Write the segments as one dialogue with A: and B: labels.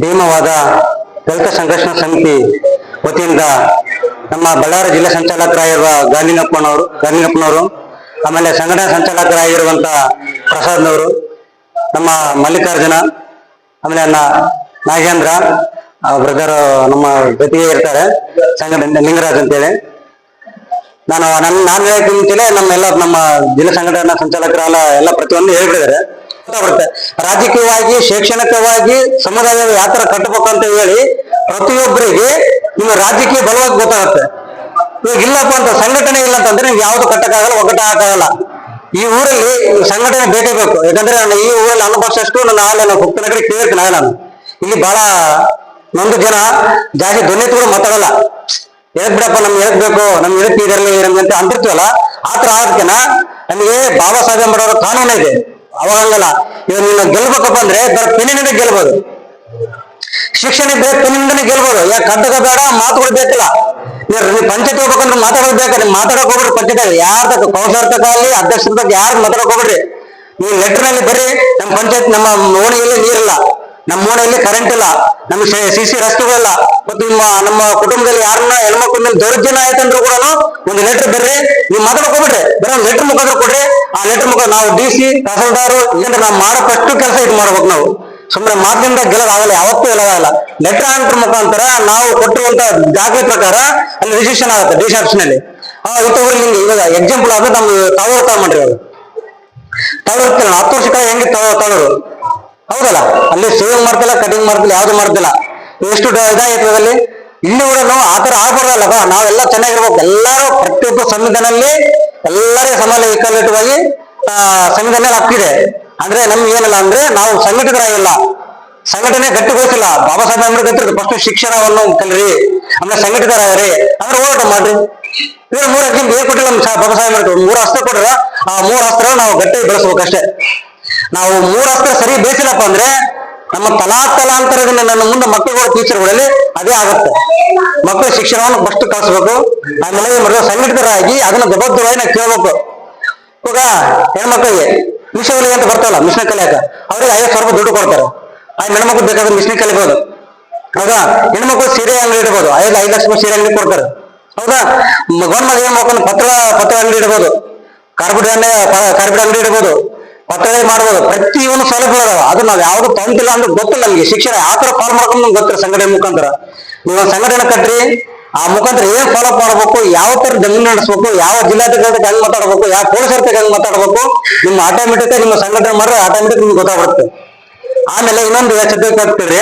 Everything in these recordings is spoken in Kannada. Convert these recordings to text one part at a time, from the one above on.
A: ಭೀಮವಾದ ದಲಿತ ಸಂಘರ್ಷಣ ಸಮಿತಿ ವತಿಯಿಂದ ನಮ್ಮ ಬಳ್ಳಾರಿ ಜಿಲ್ಲಾ ಸಂಚಾಲಕರಾಗಿರುವ ಗಾಂಧಿನಪ್ಪನವರು ಗಾಂಧಿನಪ್ಪನವರು, ಆಮೇಲೆ ಸಂಘಟನಾ ಸಂಚಾಲಕರಾಗಿರುವಂತ ಪ್ರಸಾದ್ನವರು, ನಮ್ಮ ಮಲ್ಲಿಕಾರ್ಜುನ, ಆಮೇಲೆ ನಾಗೇಂದ್ರ ಬ್ರದರ್ ನಮ್ಮ ಜೊತೆಗೆ ಇರ್ತಾರೆ, ಸಂಘಟನೆ ಲಿಂಗರಾಜ್ ಅಂತೇಳಿ. ನಾನು ನನ್ನ ನಾನು ಹೇಳಕ್ಕೆ ಮುಂಚೆನೆ ನಮ್ಮೆಲ್ಲ ನಮ್ಮ ಜಿಲ್ಲಾ ಸಂಘಟನಾ ಸಂಚಾಲಕರೆಲ್ಲ ಎಲ್ಲ ಪ್ರತಿಯೊಂದು ಹೇಳ್ಬಿಟ್ಟಿದ್ದಾರೆ ಗೊತ್ತಾಗ್ಬಿಡುತ್ತೆ ರಾಜಕೀಯವಾಗಿ, ಶೈಕ್ಷಣಿಕವಾಗಿ ಸಮುದಾಯ ಯಾವ ತರ ಕಟ್ಟಬೇಕು ಅಂತ ಹೇಳಿ ಪ್ರತಿಯೊಬ್ಬರಿಗೆ ನಿಮ್ಮ ರಾಜಕೀಯ ಬಲವಾಗಿ ಗೊತ್ತಾಗುತ್ತೆ. ಇವಾಗ ಇಲ್ಲಪ್ಪ ಅಂತ ಸಂಘಟನೆ ಇಲ್ಲ ಅಂತಂದ್ರೆ ನೀವು ಯಾವ್ದು ಕಟ್ಟಕ್ಕಾಗಲ್ಲ ಒಗ್ಗಟ್ಟಾಗಲ್ಲ ಈ ಊರಲ್ಲಿ ಸಂಘಟನೆ ಬೇಕೇ ಬೇಕು. ಯಾಕಂದ್ರೆ ನಾನು ಈ ಊರಲ್ಲಿ ಅನುಭವಿಸಷ್ಟು ನನ್ನ ಹಾಲು ನಾನು ಹುಟ್ಟಿನ ಕಡೆ ನಾನು. ಇಲ್ಲಿ ಬಹಳ ಒಂದು ಜನ ಜಾಸ್ತಿ ಧ್ವನಿತ್ಗಳು ಮಾತಾಡಲ್ಲ. ಎದಕ್ ಬಿಡಪ್ಪ ನಮ್ಗೆ ಎದಕ್ ಬೇಕು? ನಮ್ಗೆ ಎದಕ್ ನಮ್ಗೆ ಅಂತ ಅಂತಿರ್ತೀವಲ್ಲ. ಆ ತರ ಆದ್ಕೆನ ನಮಗೆ ಬಾಬಾ ಸಾಹೇಬ್ ಅಂಬೇಡ್ಕರ್ ಕಾನೂನು ಇದೆ. ಅವಾಗ ಹಂಗಲ್ಲ. ಇವಾಗ ನೀನು ಗೆಲ್ಬೇಕಪ್ಪ ಅಂದ್ರೆ ಬರ ಪೆನ್ನಿನಿಂದ ಗೆಲ್ಬೋದು. ಶಿಕ್ಷಣ ಇದ್ರೆ ಪೆನ್ನಿಂದನೇ ಗೆಲ್ಬೋದು. ಯಾಕೆ ಕಟ್ಟಕ ಬೇಡ, ಮಾತುಗಳು ಬೇಕಿಲ್ಲ. ನೀವು ಪಂಚಾಯತ್ ಹೋಗ್ಬೇಕಂದ್ರೆ ಮಾತಾಡೋದು ಬೇಕಾ ನೀವು ಮಾತಾಡಕ್ ಹೋಗ್ಬಿಡ್ರಿ ಪಂಚಾಯತ್ ಯಾರ ತಕ್ಕ ಕೌನ್ಸಿಲರ್ ತಕ ಅಲ್ಲಿ, ಅಧ್ಯಕ್ಷರ ತಕ್ಕ ಯಾರು ಮಾತಾಡಕ್ ಹೋಗ್ಬಿಡ್ರಿ. ನೀವು ಲೆಟರ್ನಲ್ಲಿ ಬರ್ರಿ ನಮ್ಮ ಪಂಚಾಯತ್, ನಮ್ಮ ಓಣಿಯಲ್ಲಿ ನೀರಿಲ್ಲ. ನಮ್ಮ ಓಣಿಯಲ್ಲಿ ಕರೆಂಟ್ ಇಲ್ಲ. ನಮ್ಮ ಸಿ ಸಿ ರಸ್ತೆಗಳಿಲ್ಲ. ಮತ್ತು ನಿಮ್ಮ, ನಮ್ಮ ಕುಟುಂಬದಲ್ಲಿ ಯಾರನ್ನ ಹೆಣ್ಮಕ್ಳ ಮೇಲೆ ದೌರ್ಜನ್ಯ ಆಯ್ತಂದ್ರೂ ಕೂಡ ಒಂದು ಲೆಟರ್ ಬರ್ರಿ. ನೀವು ಮಾತಾಡಕ್ ಹೋಗ್ಬಿಡ್ರಿ. ಬರೋ ಲೆಟರ್ ಮುಖಾಂತರ ಕೊಡ್ರಿ. ಆ ಮುಖ ನಾವು ಡಿ ಸಿ ತಹಸೀಲ್ದಾರ್ ಇಲ್ಲಂದ್ರೆ ನಾವು ಮಾಡಕ್ಕಷ್ಟು ಕೆಲಸ ಇದು ಮಾಡ್ಬೇಕು ನಾವು. ಸುಮ್ಮನೆ ಮಾತಿನಿಂದ ಗೆಲ್ಲೋದಾಗಲ್ಲ ಯಾವತ್ತೂ ಗೆಲ್ಲೋದಾಗಲ್ಲ ಲೆಟರ್ ಆಂಟರ್ ಮುಖಾಂತರ ನಾವು ಕೊಟ್ಟಿರುವಂತ ದಾಖಲೆ ಪ್ರಕಾರ ಅಲ್ಲಿ ರಿಜಿಸ್ಟ್ರೇಷನ್ ಆಗುತ್ತೆ ಡಿ ಸಿ ಆಫೀಸ್ನಲ್ಲಿ ಆ ಇತ್ತವ್ರಿಗೆ ನಿಮ್ಗೆ ಇವಾಗ ಎಕ್ಸಾಂಪಲ್ ಆದ್ರೆ ನಮ್ಮ ತಾವು ತಗೊಂಡ್ರಿ ಅವರು ತಾವು ಇರ್ತಿಲ್ಲ ಹತ್ತು ವರ್ಷ ಕಾಲ ಹೆಂಗೆ ತಾವು ತಾಳೋರು? ಹೌದಲ್ಲ? ಅಲ್ಲಿ ಸೇವಿಂಗ್ ಮಾಡ್ತಿಲ್ಲ ಕಟಿಂಗ್ ಮಾಡ್ತಿಲ್ಲ, ಯಾವ್ದು ಮಾಡ್ತಿಲ್ಲ. ಎಷ್ಟು ಇದಾಯ್ತು ಅಲ್ಲಿ ಕೂಡ ನಾವು ಆತರ ತರ ಆಗ್ಬಾರ್ದಲ್ಲ ಬಾ. ನಾವೆಲ್ಲ ಚೆನ್ನಾಗಿರ್ಬೇಕು. ಎಲ್ಲರೂ ಪ್ರತಿಯೊಬ್ಬ ಸಂವಿಧಾನದಲ್ಲಿ ಎಲ್ಲರಿಗೂ ಸಮಾನ ಈಕ್ವಲಿಟವಾಗಿ ಸಂವಿಧಾನ ಹಕ್ಕಿದೆ. ಅಂದ್ರೆ ನಮ್ಗೆ ಏನಲ್ಲ ಅಂದ್ರೆ ನಾವು ಸಂಘಟಿತರಾಗಿಲ್ಲ. ಸಂಘಟನೆ ಗಟ್ಟಿಗೊಳಿಸಿಲ್ಲ. ಬಾಬಾ ಸಾಹೇಬ್ ಅಂಬೇಡ್ಕರ್ ಫಸ್ಟ್ ಶಿಕ್ಷಣವನ್ನು ಕಲ್ರಿ. ಆಮೇಲೆ ಸಂಘಟಿತರಾಗ್ರಿ. ಅಂದ್ರೆ ಹೋರಾಟ ಮಾಡ್ರಿ. ಇವ್ರು ಮೂರು ಎಕ್ಸಾಮ್ ಏನ್ ಕೊಟ್ಟಿಲ್ಲ ನಮ್ಮ ಸಾ- ಬಾಬಾ ಸಾಹೇಬ್ ಅಂಬೇಡ್ಕರ್ ಮೂರು ಅಸ್ತ್ರ ಕೊಟ್ರ ಆ ಮೂರು ಅಸ್ತ್ರ ನಾವು ಗಟ್ಟಿ ಬೆಳೆಸ್ಬೇಕಷ್ಟೇ. ನಾವು ಮೂರು ಅಸ್ತ್ರ ಸರಿ ಬೇಯಿಸಿಲ್ಲಪ್ಪ ಅಂದ್ರೆ ನಮ್ಮ ತಲಾ ತಲಾಂತರದಿಂದ ನನ್ನ ಮುಂದೆ ಮಕ್ಕಳುಗಳ ಟೀಚರ್ಗಳಲ್ಲಿ ಅದೇ ಆಗುತ್ತೆ. ಮಕ್ಕಳ ಶಿಕ್ಷಣವನ್ನು ಫಸ್ಟ್ ಕಲಿಸ್ಬೇಕು ಆಮೇಲೆ ಸಂಘಟಿತರಾಗಿ ಅದನ್ನ ಜವಾಬ್ದಾರಿ ನಾವು ಕೇಳ್ಬೇಕು. ಇವಾಗ ಹೆಣ್ಮಕ್ಳಿಗೆ ಮಿಷನ್ ಅಂತ ಬರ್ತಾವಲ್ಲ ಮಿಷನ್ ಕಲಿಯಾಕ ಅವ್ರಿಗೆ ಐವತ್ತು ಸಾವಿರ ರೂಪಾಯಿ ದುಡ್ಡು ಕೊಡ್ತಾರೆ. ಆ ಹೆಣ್ಮಕ್ಳು ಬೇಕಾದ್ರೆ ಮಿಷನ್ ಕಲಿಬೋದು ಹೌದಾ? ಹೆಣ್ಮಕ್ಳು ಸೀರೆ ಅಂಗಡಿ ಇಡ್ಬೋದು ಐದು ಐದು ಲಕ್ಷ ರೂಪಾಯಿ ಸೀರೆ ಅಂಗಡಿ ಕೊಡ್ತಾರೆ. ಹೌದಾ? ಗಂಡ್ ಮಗ ಏನ್ ಮಾಡ್ಕೊಂಡು ಪತ್ರ ಪತ್ರ ಅಂಗಡಿ ಇಡ್ಬೋದು ಕಾರ್ಬಿಡ್ ಎಣ್ಣೆ ಕಾರ್ಬಿಡ್ ಅಂಗಡಿ ಇಡ್ಬೋದು ಪತ್ರ ಮಾಡ್ಬೋದು. ಪ್ರತಿಯೊಂದು ಸೌಲಭ್ಯ ಅದಾವ ಅದು ನಾವ್ ಯಾವ್ದು ತಂತಿಲ್ಲ ಅಂದ್ರೆ ಗೊತ್ತಿಲ್ಲ ನಮಗೆ. ಶಿಕ್ಷಣ ಯಾವ ತರ ಫಾಲೋ ಮಾಡ್ಕೊಂಡು ನಮ್ಗೆ ಗೊತ್ತಿಲ್ಲ ಸಂಘಟನೆ ಮುಖಾಂತರ. ನೀವು ಸಂಘಟನೆ ಕಟ್ರಿ ಆ ಮುಖಾಂತರ ಏನ್ ಫಾಲೋ ಮಾಡ್ಬೇಕು, ಯಾವ ತರ ಜಮೀನು ನಡೆಸ್ಬೇಕು, ಯಾವ ಜಿಲ್ಲಾಧಿಕಾರಿ ಹೆಂಗ್ ಮಾತಾಡ್ಬೇಕು, ಯಾವ ಪೊಲೀಸರ ಹೆಂಗ್ ಮಾತಾಡ್ಬೇಕು, ನಿಮ್ಮ ಆಟೋಮೆಟಿಕ್ ನಿಮ್ಮ ಸಂಘಟನೆ ಮಾಡಿದ್ರೆ ಆಟೋಮೆಟಿಕ್ ನಿಮ್ಗೆ ಗೊತ್ತಾಗ್ಬಿಡುತ್ತೆ. ಆಮೇಲೆ ಇನ್ನೊಂದು ಎಚ್ಚರಿಕೆ ಆಗ್ತದೆ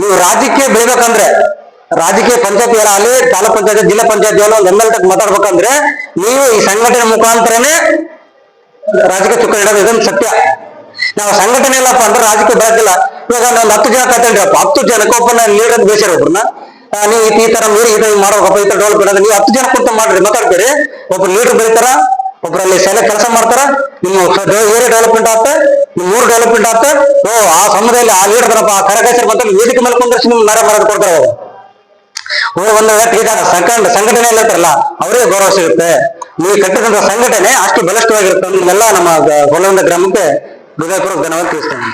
A: ನೀವು ರಾಜಕೀಯ ಬೆಳಿಬೇಕಂದ್ರೆ, ರಾಜಕೀಯ ಪಂಚಾಯತ್ ಅಲ್ಲಿ, ತಾಲೂಕ್ ಪಂಚಾಯತ್, ಜಿಲ್ಲಾ ಪಂಚಾಯತ್ ಒಂದು ಎಂ ಎಲ್ ಮಾತಾಡ್ಬೇಕಂದ್ರೆ, ನೀವು ಈ ಸಂಘಟನೆ ಮುಖಾಂತರನೇ ರಾಜಕೀಯ ಚುಕ್ಕ ಇಡೋದು ಇದೊಂದು ಸತ್ಯ. ನಾವು ಸಂಘಟನೆ ಇಲ್ಲಪ್ಪ ಅಂದ್ರೆ ರಾಜಕೀಯ ಬೆಳಕಿಲ್ಲ. ಇವಾಗ ನಾನು ಹತ್ತು ಜನ ಕತ್ತೇನ್ರಿಪ್ಪ ಹತ್ತು ಜನಕ್ಕೆ ಒಬ್ಬನ ಲೀಡರ್ ಬೇಸರ ನೀವು ಈ ತರ ನೀರು ಈ ತರ ಮಾಡ್ಬೇಕಪ್ಪ ಈ ತರ ಡೋಲ್ ಇಡೋದು ನೀವು ಹತ್ತು ಜನ ಕೂತು ಮಾಡ್ರಿ, ಮಾತಾಡ್ತೀರಿ. ಒಬ್ರು ಲೀಡರ್ ಬೆಳಿತಾರ ಒಬ್ರಲ್ಲಿ ಶಾಲೆ ಕೆಲಸ ಮಾಡ್ತಾರ, ನಿಮ್ಮ ಏರಿಯಾ ಡೆವಲಪ್ಮೆಂಟ್ ಆಗುತ್ತೆ ನಿಮ್ಮ ಊರು ಡೆವಲಪ್ಮೆಂಟ್ ಆಗುತ್ತೆ ಓ, ಆ ಸಮುದಾಯದಲ್ಲಿ ಆ ಲೀಡರ್ ಬರಪ್ಪ ಆ ಕರಕೇಸರಿ ಬಂದಲ್ಲಿ ವೇದಿಕೆ ಮೇಲೆ ಕುಂದ್ರಿಸಿ ನಿಮ್ಗೆ ನರ ಮರದ ಕೊಡ್ತಾರೆ ಅವರು. ಅವ್ರು ಒಂದು ಈಗ ಸಂಘ ಸಂಘಟನೆ ಇರ್ತಾರಲ್ಲ, ಅವರಿಗೆ ಗೌರವ ಸಿಗುತ್ತೆ. ನೀವು ಕಟ್ಟಿದಂತ ಸಂಘಟನೆ ಅಷ್ಟು ಬಲಿಷ್ಠವಾಗಿರುತ್ತೆ. ನಿಮ್ಮೆಲ್ಲ ನಮ್ಮ ಗೊಲ್ಲವಂದ ಗ್ರಾಮಕ್ಕೆ ಹೃದಯಪೂರ್ವಕ ಧನ್ಯವಾದ ತಿಳಿಸ್ತೇನೆ.